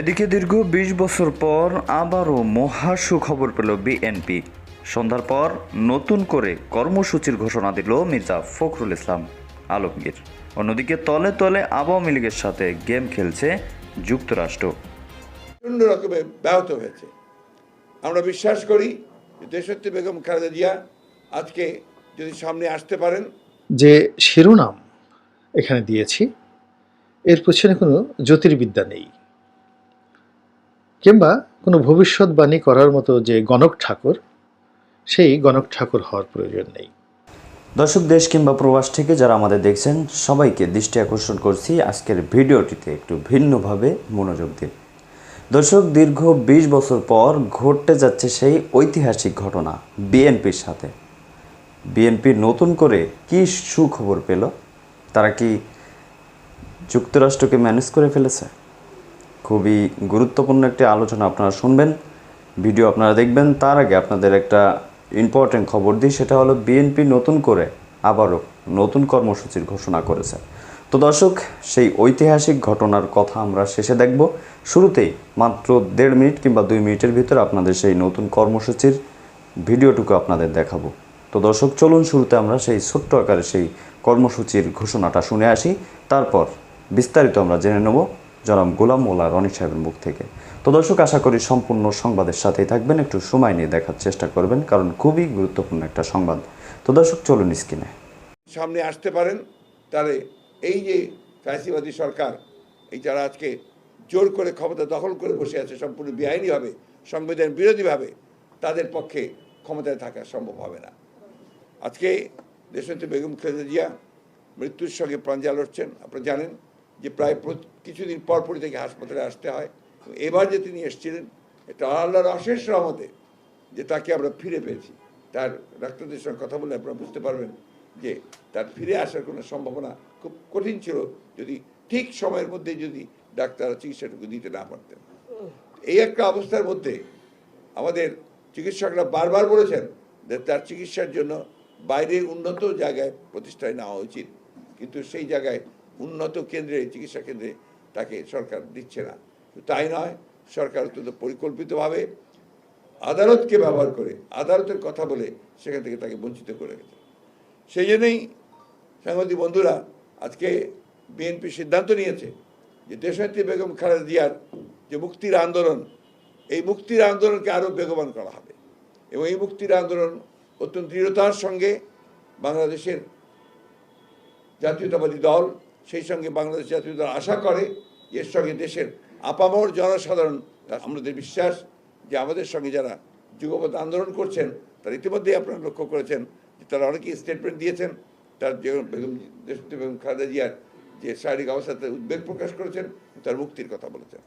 এদিকে দীর্ঘ বিশ বছর পর আবারও মহা সুখবর পেল বিএনপি। সন্ধ্যার পর নতুন করে কর্মসূচির ঘোষণা দিল মির্জা ফখরুল ইসলাম আলমগীর। অন্যদিকে তলে তলে আওয়ামী লীগের সাথে গেম খেলছে যুক্তরাষ্ট্র। প্রচণ্ড রকমের ব্যাহত হয়েছে। আমরা বিশ্বাস করি যে দেশত্রী বেগম খালেদা জিয়া আজকে যদি সামনে আসতে পারেন। যে শিরোনাম এখানে দিয়েছি এর পেছনে কোনো জ্যোতির্বিদ্যা নেই। কিংবা কোনো ভবিষ্যৎবাণী করার মতো যে গণক ঠাকুর, সেই গণক ঠাকুর হওয়ার প্রয়োজন নেই। দর্শক, দেশ কিংবা প্রবাস থেকে যারা আমাদের দেখছেন, সবাইকে দৃষ্টি আকর্ষণ করছি আজকের ভিডিওটিতে একটু ভিন্নভাবে মনোযোগ দিন দর্শক, দীর্ঘ বিশ বছর পর ঘটতে যাচ্ছে সেই ঐতিহাসিক ঘটনা বিএনপির সাথে। বিএনপি নতুন করে কি সুখবর পেল? তারা কি যুক্তরাষ্ট্রকে ম্যানেজ করে ফেলেছে? খুবই গুরুত্বপূর্ণ একটি আলোচনা আপনারা শুনবেন। ভিডিও আপনারা দেখবেন, তার আগে আপনাদের একটা ইম্পর্টেন্ট খবর দিই, সেটা হলো বিএনপি নতুন করে আবারও নতুন কর্মসূচির ঘোষণা করেছে। তো দর্শক, সেই ঐতিহাসিক ঘটনার কথা আমরা শেষে দেখব। শুরুতেই মাত্র দেড় মিনিট কিংবা দুই মিনিটের ভিতর আপনাদের সেই নতুন কর্মসূচির ভিডিওটুকু আপনাদের দেখাবো। তো দর্শক, চলুন শুরুতে আমরা সেই ছোট্ট আকারে সেই কর্মসূচির ঘোষণাটা শুনে আসি। তারপর বিস্তারিত আমরা জেনে নেব। জনাব গোলাম মোল্লা রনি সাহেবের মুখ থেকে। তো দর্শক, আশা করি সম্পূর্ণ সংবাদের সাথেই থাকবেন। একটু সময় নিয়ে দেখার চেষ্টা করবেন, কারণ খুবই গুরুত্বপূর্ণ একটা সংবাদ। তো দর্শক, চলুন স্ক্রিনে। সামনে আসতে পারেন, তাহলে এই যে ফ্যাসিবাদী সরকার, এই যারা আজকে জোর করে ক্ষমতা দখল করে বসে আছে, সম্পূর্ণ বেআইনিভাবে, সংবিধান বিরোধীভাবে, তাদের পক্ষে ক্ষমতায় থাকা সম্ভব হবে না। আজকে দেশনেত্রী বেগম খালেদা জিয়া মৃত্যুর সঙ্গে প্রাঞ্জা লড়ছেন, আপনারা জানেন। যে প্রায় কিছুদিন পর পরই থেকে হাসপাতালে আসতে হয়। এবার যে তিনি এসেছিলেন, এটা আল্লাহর অশেষ রহমতে যে তাকে আমরা ফিরে পেয়েছি। তার ডাক্তারদের সঙ্গে কথা বলে আপনারা বুঝতে পারবেন যে তার ফিরে আসার কোনো সম্ভাবনা খুব কঠিন ছিল যদি ঠিক সময়ের মধ্যে যদি ডাক্তার চিকিৎসাটুকু দিতে না পারতেন। এই একটা অবস্থার মধ্যে আমাদের চিকিৎসকরা বারবার বলেছেন যে তার চিকিৎসার জন্য বাইরে উন্নত জায়গায় প্রতিষ্ঠায় নেওয়া উচিত। কিন্তু সেই জায়গায় উন্নত কেন্দ্রে, চিকিৎসা কেন্দ্রে তাকে সরকার দিচ্ছে না। তাই নয়, সরকার অত্যন্ত পরিকল্পিতভাবে আদালতকে ব্যবহার করে, আদালতের কথা বলে সেখান থেকে তাকে বঞ্চিত করে গেছে সেই জন্যই সাংবাদিক বন্ধুরা, আজকে বিএনপি সিদ্ধান্ত নিয়েছে যে দেশনেত্রী বেগম খালেদা জিয়ার যে মুক্তির আন্দোলন, এই মুক্তির আন্দোলনকে আরও বেগবান করা হবে। এবং এই মুক্তির আন্দোলন অত্যন্ত দৃঢ়তার সঙ্গে বাংলাদেশের জাতীয়তাবাদী দল সেই সঙ্গে বাংলাদেশ জাতীয় দল আশা করে, এর সঙ্গে দেশের আপামর জনসাধারণ আমাদের বিশ্বাস যে আমাদের সঙ্গে যারা যুগপথ আন্দোলন করছেন, তারা ইতিমধ্যেই আপনারা লক্ষ্য করেছেন যে তারা অনেকেই স্টেটমেন্ট দিয়েছেন। তার যে বেগম বেগম খালেদা জিয়ার যে শারীরিক অবস্থাতে উদ্বেগ প্রকাশ করেছেন, তার মুক্তির কথা বলেছেন।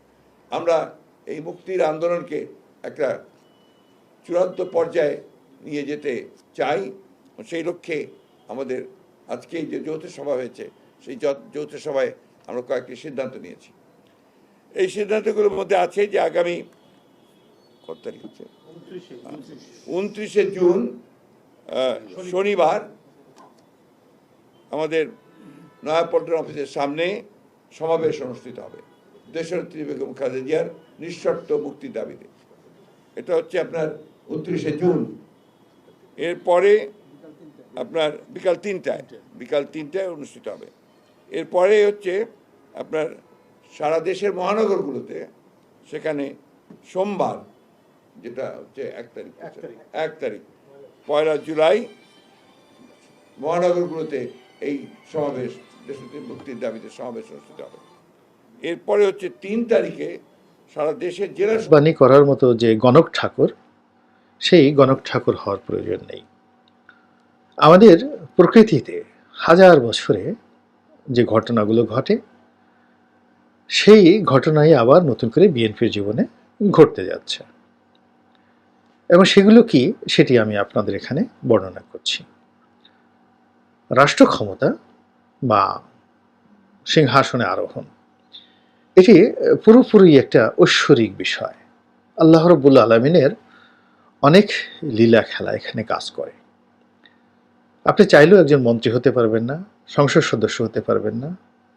আমরা এই মুক্তির আন্দোলনকে একটা চূড়ান্ত পর্যায়ে নিয়ে যেতে চাই। সেই লক্ষ্যে আমাদের আজকে যে যৌথ সভা হয়েছে সেই যৌথ সভায় আমরা কয়েকটি সিদ্ধান্ত নিয়েছি। এই সিদ্ধান্তগুলোর মধ্যে আছে যে আগামী কত তারিখ হচ্ছে? উনত্রিশে জুন। শনিবার আমাদের নয়াপল্টন অফিসের সামনে সমাবেশ অনুষ্ঠিত হবে। দেশনেত্রী বেগম খালেদা জিয়ার নিঃশর্ত মুক্তির দাবিতে। এটা হচ্ছে আপনার উনত্রিশে জুন। এরপরে আপনার বিকাল তিনটায় বিকাল তিনটায় অনুষ্ঠিত হবে। এরপরে হচ্ছে আপনার সারা দেশের মহানগরগুলোতে সেখানে সোমবার যেটা হচ্ছে এক তারিখ এক তারিখ। পয়লা জুলাই মহানগরগুলোতে এই সমাবেশ দেশনেত্রী মুক্তির দাবিতে সমাবেশ অনুষ্ঠিত হবে। এরপরে হচ্ছে তিন তারিখে সারা দেশের জেলা বাণী করার মতো যে গণক ঠাকুর সেই গণক ঠাকুর হওয়ার প্রয়োজন নেই। আমাদের প্রকৃতিতে হাজার বছরে যে ঘটনাগুলো ঘটে, সেই ঘটনাই আবার নতুন করে বিএনপির জীবনে ঘটতে যাচ্ছে। এবং সেগুলো কি, সেটি আমি আপনাদের এখানে বর্ণনা করছি। রাষ্ট্র ক্ষমতা বা সিংহাসনে আরোহণ, এটি পুরোপুরি একটা ঐশ্বরিক বিষয়। আল্লাহ রব্বুল আলমিনের অনেক লীলা খেলা এখানে কাজ করে। আপনি চাইলেও একজন মন্ত্রী হতে পারবেন না সংসদ সদস্য হতে পারবেন না।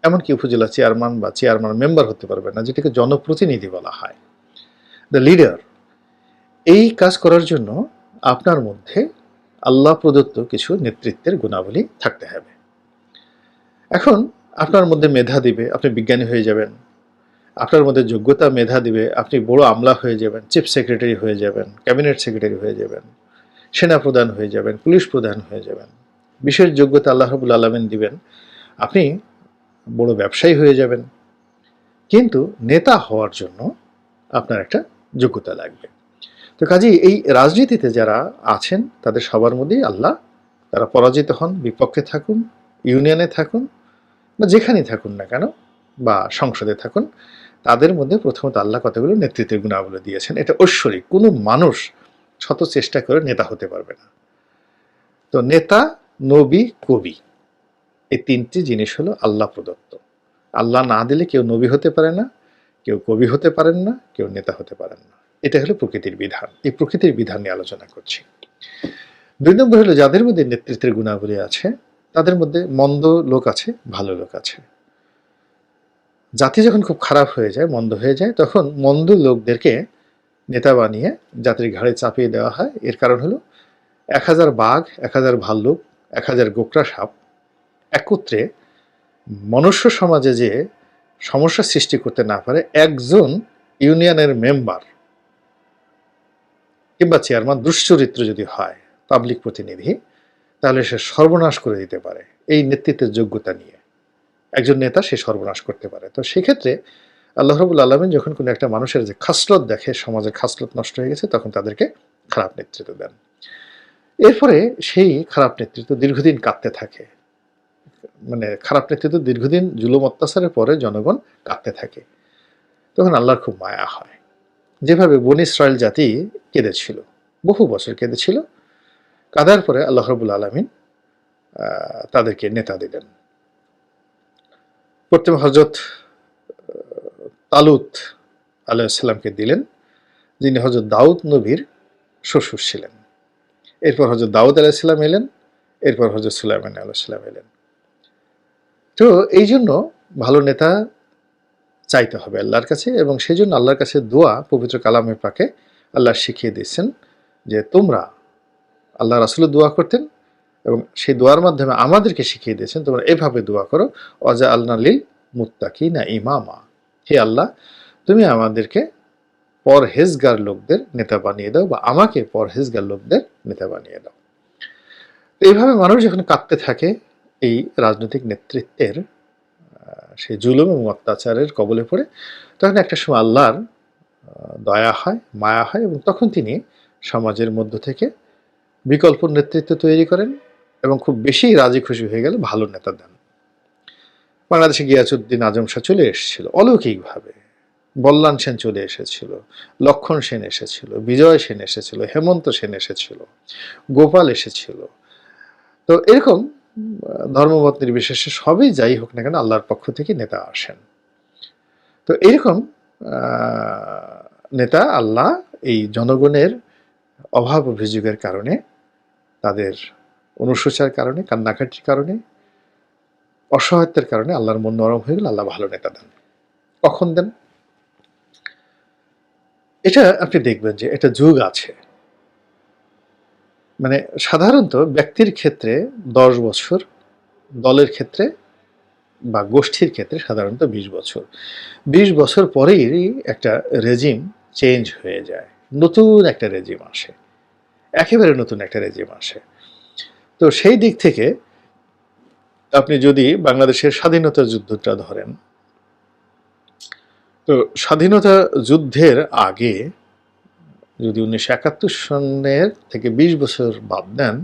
এমনকি উপজেলা চেয়ারম্যান বা চেয়ারম্যান মেম্বার হতে পারবেন না, যেটাকে জনপ্রতিনিধি বলা হয়। দ্য লিডার এই কাজ করার জন্য আপনার মধ্যে আল্লাহ প্রদত্ত কিছু নেতৃত্বের গুণাবলী থাকতে হবে। এখন আপনার মধ্যে মেধা দিবে, আপনি বিজ্ঞানী হয়ে যাবেন। আপনার মধ্যে যোগ্যতা মেধা দিবে, আপনি বড় আমলা হয়ে যাবেন চিফ সেক্রেটারি হয়ে যাবেন ক্যাবিনেট সেক্রেটারি হয়ে যাবেন, সেনা প্রধান হয়ে যাবেন, পুলিশ প্রধান হয়ে যাবেন। বিশেষ যোগ্যতা আল্লাহ রাবুল আলমিন দিবেন, আপনি বড় ব্যবসায়ী হয়ে যাবেন। কিন্তু নেতা হওয়ার জন্য আপনার একটা যোগ্যতা লাগবে। তো কাজেই এই রাজনীতিতে যারা আছেন, তাদের সবার মধ্যেই আল্লাহ, তারা পরাজিত হন, বিপক্ষে থাকুন, ইউনিয়নে থাকুন, বা যেখানেই থাকুন না কেন, বা সংসদে থাকুন, তাদের মধ্যে প্রথমত আল্লাহ কতগুলো নেতৃত্বের গুণাবলী দিয়েছেন, এটা ঐশ্বরিক। কোনো মানুষ শত চেষ্টা করে নেতা হতে পারবে না। তো নেতা নবী, কবি। এই তিনটি জিনিস হলো আল্লাহ প্রদত্ত। আল্লাহ না দিলে কেউ নবী হতে পারে না, কেউ কবি হতে পারেন না, কেউ নেতা হতে পারেন না। এটা হলো প্রকৃতির বিধান। এই প্রকৃতির বিধান নিয়ে আলোচনা করছি। দুই নম্বর হলো যাদের মধ্যে নেতৃত্বের গুণাবলী আছে, তাদের মধ্যে মন্দ লোক আছে, ভালো লোক আছে। জাতি যখন খুব খারাপ হয়ে যায়, মন্দ হয়ে যায়, তখন মন্দ লোকদেরকে নেতা বানিয়ে জাতির ঘাড়ে চাপিয়ে দেওয়া হয়। এর কারণ হলো এক হাজার বাঘ, এক হাজার ভাল্লুক এক হাজার গোকরা সাপ একত্রে মনুষ্য সমাজে যে সমস্যা সৃষ্টি করতে না পারে, একজন ইউনিয়নের মেম্বার কিংবা চেয়ারম্যান দুশ্চরিত্র যদি হয়, পাবলিক প্রতিনিধি, তাহলে সে সর্বনাশ করে দিতে পারে এই নেতৃত্বের যোগ্যতা নিয়ে। একজন নেতা সে সর্বনাশ করতে পারে। তো সেক্ষেত্রে আল্লাহ রবুল আলমিন যখন কোনো একটা মানুষের যে খাসলত দেখে, সমাজের খাসলত নষ্ট হয়ে গেছে, তখন তাদেরকে খারাপ নেতৃত্ব দেন। এরপরে সেই খারাপ নেতৃত্ব দীর্ঘদিন কাঁদতে থাকে। মানে খারাপ নেতৃত্ব দীর্ঘদিন জুলুম অত্যাচারের পরে জনগণ কাঁদতে থাকে। তখন আল্লাহর খুব মায়া হয়। যেভাবে বন ইসরায়েল জাতি কেঁদেছিল, বহু বছর কেঁদেছিল, কাদার পরে আল্লাহ রবুল আলমিন তাদেরকে নেতা দিলেন। প্রথমে হজরত তালুত আলাইসাল্লামকে দিলেন, যিনি হজরত দাউদ নবীর শ্বশুর ছিলেন। এরপর হজরত দাউদ আলাইসাল্লাম এলেন, এরপর হজরত সুলাইমান আলাইসাল্লাম এলেন। তো এই জন্য ভালো নেতা চাইতে হবে আল্লাহর কাছে এবং সেই জন্য আল্লাহর কাছে দোয়া, পবিত্র কালামের পাকে আল্লাহ শিখিয়ে দিয়েছেন যে তোমরা আল্লাহ রাসুল দোয়া করতেন এবং সেই দোয়ার মাধ্যমে আমাদেরকে শিখিয়ে দিয়েছেন, তোমরা এভাবে দোয়া করো, অজা আল্লাহ লিল মুত্তাকি না ইমামা। হে আল্লাহ, তুমি আমাদেরকে পরহেজগার লোকদের নেতা বানিয়ে দাও বা আমাকে পরহেজগার লোকদের নেতা বানিয়ে দাও। এইভাবে মানুষ যখন কাঁদতে থাকে, এই রাজনৈতিক নেতৃত্বের সেই জুলুম এবং অত্যাচারের কবলে পড়ে, তখন একটা সময় আল্লাহর দয়া হয়, মায়া হয় এবং তখন তিনি সমাজের মধ্য থেকে বিকল্প নেতৃত্ব তৈরি করেন এবং খুব বেশি রাজি খুশি হয়ে গেলে ভালো নেতা দেন। বাংলাদেশে গিয়াসুদ্দিন আজম শাহ চলে এসেছিল অলৌকিকভাবে। বল্লান সেন চলে এসেছিল, লক্ষণ সেন এসেছিল, বিজয় সেন এসেছিল, হেমন্ত সেন এসেছিল, গোপাল এসেছিল। তো এরকম ধর্মমত নির্বিশেষে সবই যাই হোক না কেন আল্লাহর পক্ষ থেকে নেতা আসেন। তো এরকম নেতা আল্লাহ এই জনগণের অভাব অভিযোগের কারণে, তাদের অনুশোচার কারণে, কান্নাকাটির কারণে অসহায়তার কারণে আল্লাহর মন নরম হয়ে গেলে, আল্লাহ ভালো নেতা দেন। কখন দেন? এটা আপনি দেখবেন যে এটা যুগ আছে। মানে সাধারণত ব্যক্তির ক্ষেত্রে দশ বছর, দলের ক্ষেত্রে বা গোষ্ঠীর ক্ষেত্রে সাধারণত বিশ বছর। বিশ বছর পরেই একটা রেজিম চেঞ্জ হয়ে যায়। নতুন একটা রেজিম আসে। একেবারে নতুন একটা রেজিম আসে। তো সেই দিক থেকে আপনি যদি বাংলাদেশের স্বাধীনতা যুদ্ধটা ধরেন তো স্বাধীনতা যুদ্ধের আগে, যদি উনিশশো একাত্তর সনের থেকে বিশ বছর বাদ দেন,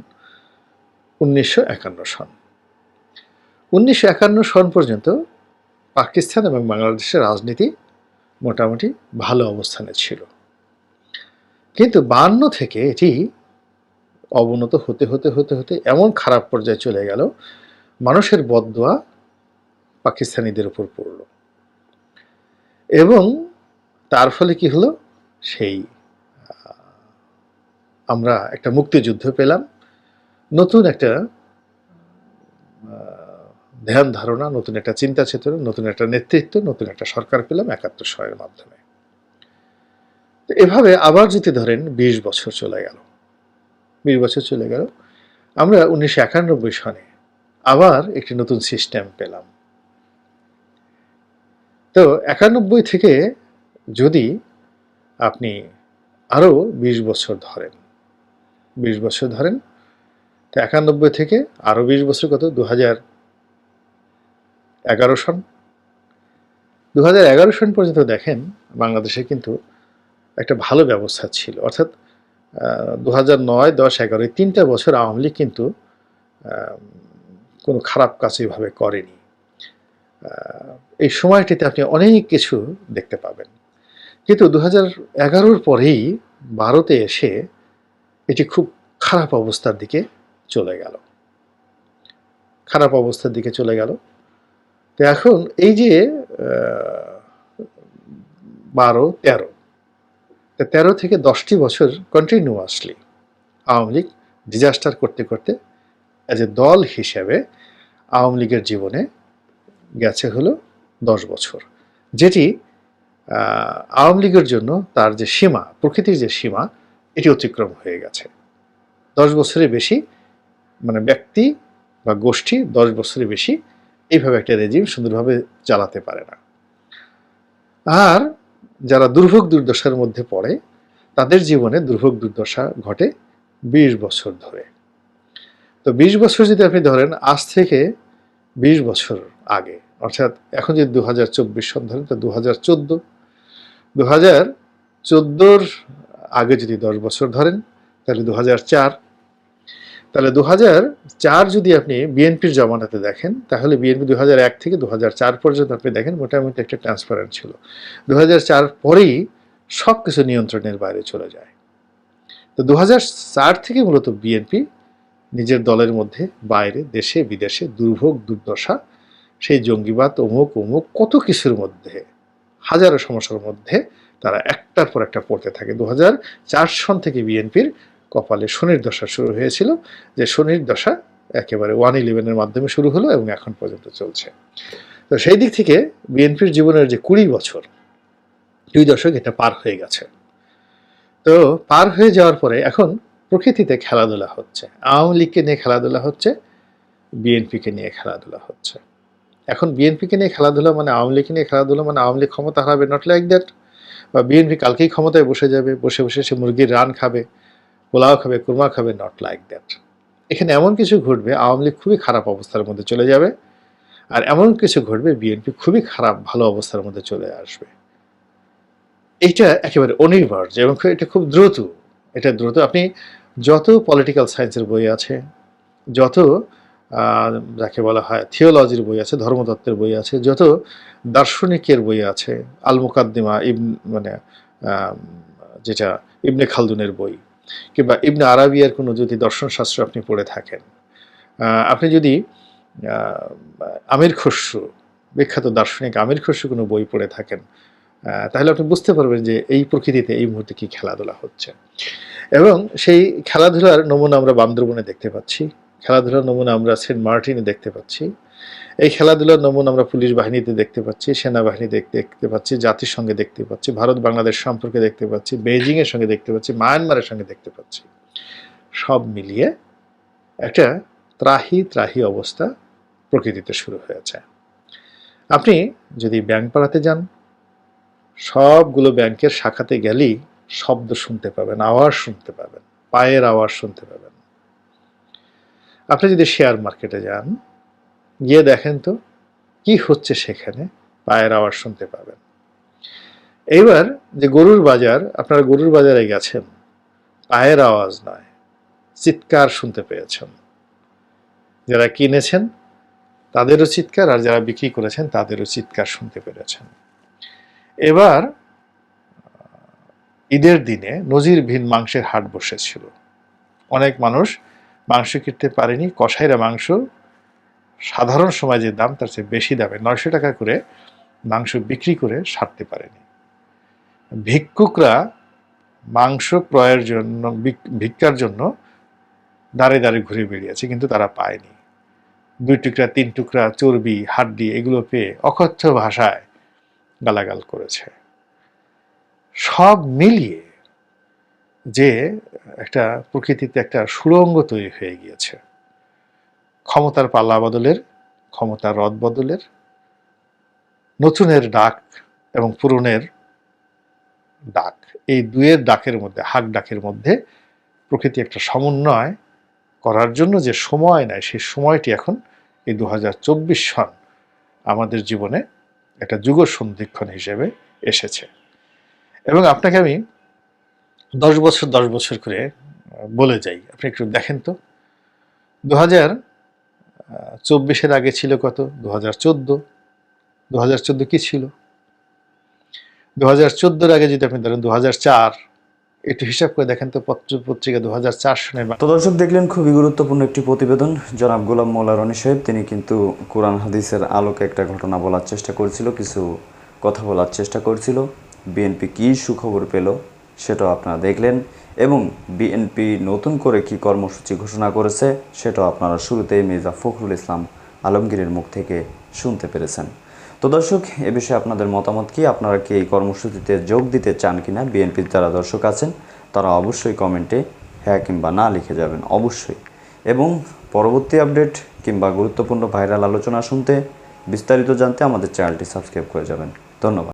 উনিশশো একান্ন সন। উনিশশো একান্ন সন পর্যন্ত পাকিস্তান এবং বাংলাদেশের রাজনীতি মোটামুটি ভালো অবস্থানে ছিল। কিন্তু বান্ন থেকে এটি অবনত হতে হতে হতে হতে এমন খারাপ পর্যায়ে চলে গেল, মানুষের বদদোয়া পাকিস্তানিদের উপর পড়ল। এবং তার ফলে কি হলো? সেই আমরা একটা মুক্তিযুদ্ধ পেলাম। নতুন একটা ধ্যান ধারণা, নতুন একটা চিন্তা চেতনা, নতুন একটা নেতৃত্ব, নতুন একটা সরকার পেলাম একাত্তর সালের মাধ্যমে। এভাবে আবার যদি ধরেন বিশ বছর চলে গেল। বিশ বছর চলে গেল। আমরা উনিশশো একানব্বই সনে আবার একটি নতুন সিস্টেম পেলাম। তো একানব্বই থেকে যদি আপনি আরও বিশ বছর ধরেন, বিশ বছর ধরেন, তো একানব্বই থেকে আরও বিশ বছর কত? দু হাজার এগারো সন। দু হাজার এগারো সন পর্যন্ত দেখেন, বাংলাদেশে কিন্তু একটা ভালো ব্যবস্থা ছিল। অর্থাৎ দু হাজার নয়, দশ, এগারো, এই তিনটা বছর আওয়ামী লীগ কিন্তু কোনো খারাপ কাজ এভাবে করেনি। এই সময়টিতে আপনি অনেক কিছু দেখতে পাবেন। কিন্তু দু হাজার এগারোর পরেই ভারতে এসে এটি খুব খারাপ অবস্থার দিকে চলে গেল। খারাপ অবস্থার দিকে চলে গেল। তো এখন এই যে বারো, তেরো তেরো থেকে দশটি বছর কন্টিনিউয়াসলি আওয়ামী লীগ ডিজাস্টার করতে করতে অ্যাজ এ দল হিসেবে আওয়ামী লীগের জীবনে গেছে হলো দশ বছর। যেটি আওয়ামী লীগের জন্য তার যে সীমা, প্রকৃতির যে সীমা, এটি অতিক্রম হয়ে গেছে। দশ বছরের বেশি মানে ব্যক্তি বা গোষ্ঠী দশ বছরের বেশি এইভাবে একটা রেজিম সুন্দরভাবে চালাতে পারে না। আর যারা দুর্ভোগ দুর্দশার মধ্যে পড়ে, তাদের জীবনে দুর্ভোগ দুর্দশা ঘটে বিশ বছর ধরে। তো বিশ বছর যদি আপনি ধরেন, আজ থেকে বিশ বছর আগে। অর্থাৎ এখন যদি দু হাজার চব্বিশ সন ধরেন, তো দু হাজার চোদ্দ। দু হাজার চোদ্দোর আগে যদি দশ বছর ধরেন, তাহলে দু হাজার চার। তাহলে দু হাজার চার যদি আপনি বিএনপির জমানাতে দেখেন, তাহলে বিএনপি দু হাজার এক থেকে দু হাজার চার পর্যন্ত আপনি দেখেন মোটামুটি একটা ট্রান্সপারেন্ট ছিল। দু হাজার চার পরেই সব কিছু নিয়ন্ত্রণের বাইরে চলে যায়। তো দু হাজার চার থেকে মূলত বিএনপি নিজের দলের মধ্যে বাইরে, দেশে, বিদেশে দুর্ভোগ, দুর্দশা সেই জঙ্গিবাদ অমুক অমুক কত কিছুর মধ্যে, হাজারো সমস্যার মধ্যে তারা একটার পর একটা পড়তে থাকে। দু হাজার চার সন থেকে বিএনপির কপালে শনির দশা শুরু হয়েছিল, যে শনির দশা একেবারে ওয়ান ইলেভেনের মাধ্যমে শুরু হলো এবং এখন পর্যন্ত চলছে। তো সেই দিক থেকে বিএনপির জীবনের যে কুড়ি বছর, দুই দশক এটা পার হয়ে গেছে। তো পার হয়ে যাওয়ার পরে এখন প্রকৃতিতে খেলাধুলা হচ্ছে। আওয়ামী লীগকে নিয়ে খেলাধুলা হচ্ছে, বিএনপিকে নিয়ে খেলাধুলা হচ্ছে। এখন বিএনপিকে নিয়ে খেলাধুলা মানে আওয়ামী লীগকে নিয়ে খেলাধুলা মানে আওয়ামী লীগ ক্ষমতা হারাবে নট লাইক দ্যাট বা বিএনপি কালকেই ক্ষমতায় বসে যাবে, বসে বসে সে মুরগির রান খাবে, পোলাও খাবে, কুরমা খাবে নট লাইক দ্যাট এখানে এমন কিছু ঘটবে, আওয়ামী লীগ খুবই খারাপ অবস্থার মধ্যে চলে যাবে, আর এমন কিছু ঘটবে বিএনপি খুবই খারাপ, ভালো অবস্থার মধ্যে চলে আসবে। এইটা একেবারে অনিবার্য এবং এটা খুব দ্রুত। এটা দ্রুত। আপনি যত পলিটিক্যাল সায়েন্সের বই আছে, যত যাকে বলা হয় থিওলজির বই আছে, ধর্মতত্ত্বের বই আছে, যত দার্শনিকের বই আছে আল মুকাদ্দিমা ইব মানে যেটা ইবনে খালদুনের বই, কিংবা ইবনে আরাবিয়ার কোনো যদি দর্শনশাস্ত্র আপনি পড়ে থাকেন। আপনি যদি আমির খসরু, বিখ্যাত দার্শনিক আমির খসরু কোনো বই পড়ে থাকেন তাহলে আপনি বুঝতে পারবেন যে এই প্রকৃতিতে এই মুহূর্তে কি খেলাধুলা হচ্ছে। এবং সেই খেলাধুলার নমুনা আমরা বান্দরবনে দেখতে পাচ্ছি। খেলাধুলার নমুনা আমরা সেন্ট মার্টিনে দেখতে পাচ্ছি। এই খেলাধুলার নমুনা আমরা পুলিশ বাহিনীতে দেখতে পাচ্ছি সেনাবাহিনী দেখতে পাচ্ছি, জাতিসংঘে দেখতে পাচ্ছি, ভারত বাংলাদেশ সম্পর্কে দেখতে পাচ্ছি বেইজিং এর সঙ্গে দেখতে পাচ্ছি, মায়ানমারের সঙ্গে দেখতে পাচ্ছি। সব মিলিয়ে একটা ত্রাহি ত্রাহি অবস্থা প্রকৃতিতে শুরু হয়েছে। আপনি যদি ব্যাংক পাড়াতে যান, সবগুলো ব্যাংকের শাখাতে গেলেই শব্দ শুনতে পাবেন, আওয়াজ শুনতে পাবেন, পায়ের আওয়াজ শুনতে পাবেন। আপনি যদি শেয়ার মার্কেটে যান, গিয়ে দেখেন তো কি হচ্ছে সেখানে, পায়ের আওয়াজ শুনতে পাবেন। এইবার যে গরুর বাজার, আপনারা গরুর বাজারে গেছেন, পায়ের আওয়াজ নয়, চিৎকার শুনতে পেয়েছেন। যারা কিনেছেন, তাদেরও চিৎকার, আর যারা বিক্রি করেছেন, তাদেরও চিৎকার শুনতে পেরেছেন। এবার, ঈদের দিনে নজিরবিহীন মাংসের হাট বসেছিল। অনেক মানুষ মাংস কিনতে পারেনি। কষাইরা মাংস সাধারণ সময় যে দাম, তার চেয়ে বেশি দামে নয়শো টাকা করে মাংস বিক্রি করে সারতে পারেনি। ভিক্ষুকরা মাংস ক্রয়ের জন্য, ভিক- ভিক্ষার জন্য দাঁড়ে দাঁড়ে ঘুরে বেরিয়েছে কিন্তু তারা পায়নি। দুই টুকরা, তিন টুকরা, চর্বি, হাড্ডি এগুলো পেয়ে অকথ্য ভাষায় গালাগাল করেছে। সব মিলিয়ে যে একটা প্রকৃতিতে একটা সুড়ঙ্গ তৈরি হয়ে গিয়েছে। ক্ষমতার পাল্লা বদলের, ক্ষমতার রদ বদলের, নতুনের ডাক এবং পুরনের ডাক, এই দুয়ের ডাকের মধ্যে, হাক ডাকের মধ্যে প্রকৃতি একটা সমন্বয় করার জন্য যে সময় নেয় সেই সময়টি এখন এই দু হাজার চব্বিশ সন আমাদের জীবনে একটা যুগ সন্ধিক্ষণ হিসেবে এসেছে। এবং আপনাকে আমি দশ বছর দশ বছর করে বলে যাই। আপনি একটু দেখেন তো। দু হাজার চব্বিশের আগে ছিল কত? দু হাজার চোদ্দ। দু হাজার চোদ্দ কী ছিল? দু হাজার চোদ্দোর আগে যদি আপনি ধরেন দু হাজার চার, একটু হিসাব করে দেখেন তো পত্র পত্রিকা দু হাজার চার সনের তো দর্শক দেখলেন, খুবই গুরুত্বপূর্ণ একটি প্রতিবেদন। জনাব গোলাম মোল্লা রনি সাহেব, তিনি কিন্তু কোরআন হাদিসের আলোকে একটা ঘটনা বলার চেষ্টা করেছিল, কিছু কথা বলার চেষ্টা করেছিল। বিএনপি কী সুখবর পেল? সেটাও আপনারা দেখলেন এবং বিএনপি নতুন করে কি কর্মসূচি ঘোষণা করেছে সেটাও আপনারা শুরুতেই মির্জা ফখরুল ইসলাম আলমগীরের মুখ থেকে শুনতে পেরেছেন। তো দর্শক, এ বিষয়ে আপনাদের মতামত কি? আপনারা কি এই কর্মসূচিতে যোগ দিতে চান কিনা? বিএনপির যারা দর্শক আছেন, তারা অবশ্যই কমেন্টে হ্যাঁ কিংবা না লিখে যাবেন, অবশ্যই। এবং পরবর্তী আপডেট কিংবা গুরুত্বপূর্ণ ভাইরাল আলোচনা শুনতে বিস্তারিত জানতে আমাদের চ্যানেলটি সাবস্ক্রাইব করে যাবেন। ধন্যবাদ।